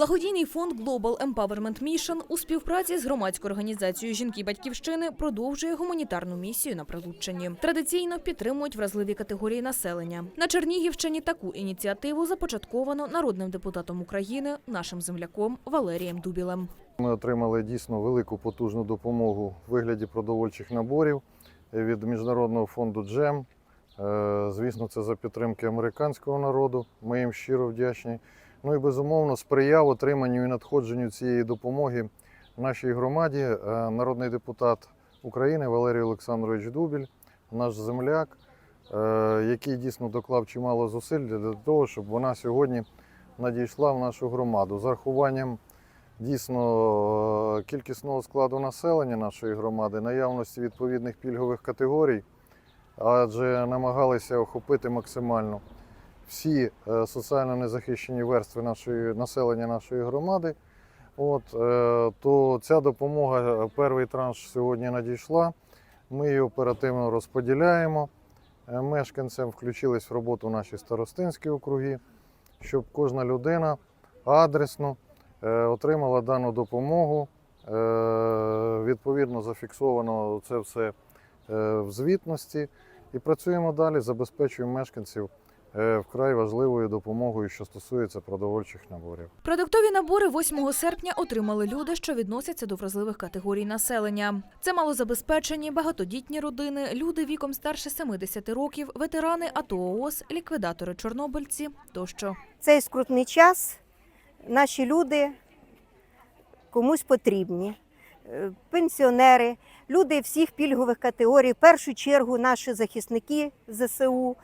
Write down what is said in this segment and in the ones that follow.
Благодійний фонд Global Empowerment Mission у співпраці з громадською організацією жінки батьківщини продовжує гуманітарну місію на Прилуччині. Традиційно підтримують вразливі категорії населення. На Чернігівщині таку ініціативу започатковано народним депутатом України, нашим земляком Валерієм Дубілем. Ми отримали дійсно велику потужну допомогу в вигляді продовольчих наборів від Міжнародного фонду Джем. Е, Звісно, це за підтримки американського народу. Ми їм щиро вдячні. Ну і безумовно сприяв отриманню і надходженню цієї допомоги нашій громаді е, народний депутат України Валерій Олександрович Дубіль, наш земляк, е, який дійсно доклав чимало зусиль для того, щоб вона сьогодні надійшла в нашу громаду. З урахуванням дійсно е, кількісного складу населення нашої громади, наявності відповідних пільгових категорій, адже намагалися охопити максимально всі е, соціально незахищені верстви нашої населення нашої громади. От, е, то ця допомога, е, перший транш сьогодні надійшла. Ми її оперативно розподіляємо. Мешканцям включились в роботу наші старостинські округи, щоб кожна людина адресно отримала дану допомогу. Відповідно, зафіксовано це все в звітності. І працюємо далі, забезпечуємо мешканців вкрай важливою допомогою, що стосується продовольчих наборів. Продуктові набори 8 серпня отримали люди, що відносяться до вразливих категорій населення. Це малозабезпечені, багатодітні родини, люди віком старше 70 років, ветерани АТО ООС, ліквідатори чорнобильці тощо. цей скрутний час наші люди комусь потрібні. Е, Пенсіонери, люди всіх пільгових категорій, в першу чергу наші захисники ЗСУ,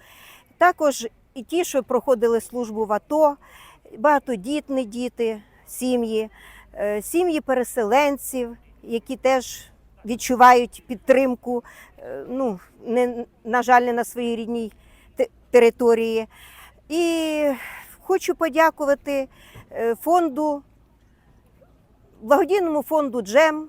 також і ті, що проходили службу в АТО, багатодітні діти, сім'ї, е, сім'ї переселенців, які теж відчувають підтримку, е, ну, не, на жаль, не на своїй рідній території. І хочу подякувати е, фонду, благодійному фонду Джем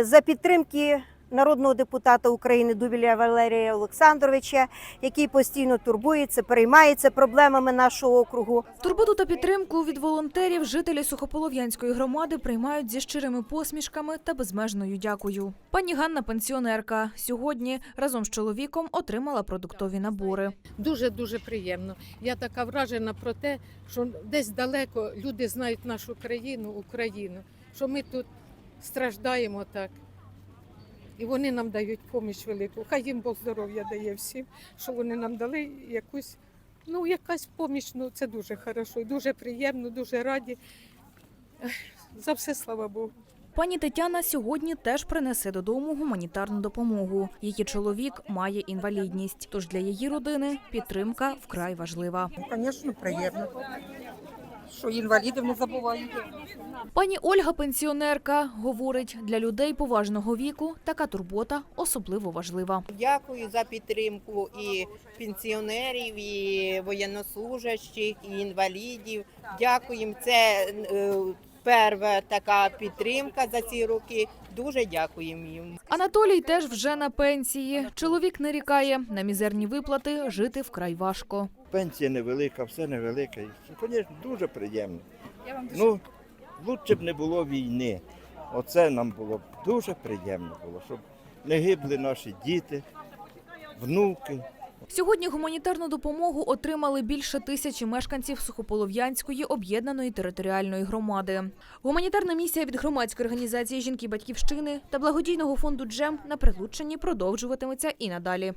за підтримки народного депутата України Дубіля Валерія Олександровича, який постійно турбується, переймається проблемами нашого округу. Турботу та підтримку від волонтерів жителі Сухополов'янської громади приймають зі щирими посмішками та безмежною дякою. Пані Ганна пенсіонерка сьогодні разом з чоловіком отримала продуктові набори. Дуже дуже приємно. Я така вражена про те, що десь далеко люди знають нашу країну, Україну, що ми тут страждаємо так. І вони нам дають поміч велику. Хай їм Бог здоров'я дає всім, що вони нам дали якусь, ну, якась поміч, ну це дуже хорошо, дуже приємно, дуже раді. За все слава Богу. Пані Тетяна сьогодні теж принесе додому гуманітарну допомогу. Її чоловік має інвалідність, тож для її родини підтримка вкрай важлива. Звісно, приємно. Що інвалідів не забувають. Пані Ольга, пенсіонерка, говорить, для людей поважного віку така турбота особливо важлива. Дякую за підтримку і пенсіонерів, і воєннослужащих, і інвалідів. Дякую їм. Це е, перша така підтримка за ці роки. Дуже дякуємо їм. Анатолій теж вже на пенсії. Чоловік нарікає, на мізерні виплати жити вкрай важко. Пенсія невелика, все невелике. Звісно, дуже приємно. Ну, лучше б не було війни. Оце нам було б дуже приємно було, щоб не гибли наші діти, внуки. Сьогодні гуманітарну допомогу отримали більше тисячі мешканців Сухополов'янської об'єднаної територіальної громади. Гуманітарна місія від громадської організації жінки батьківщини та благодійного фонду Джем на Прилуччині продовжуватиметься і надалі.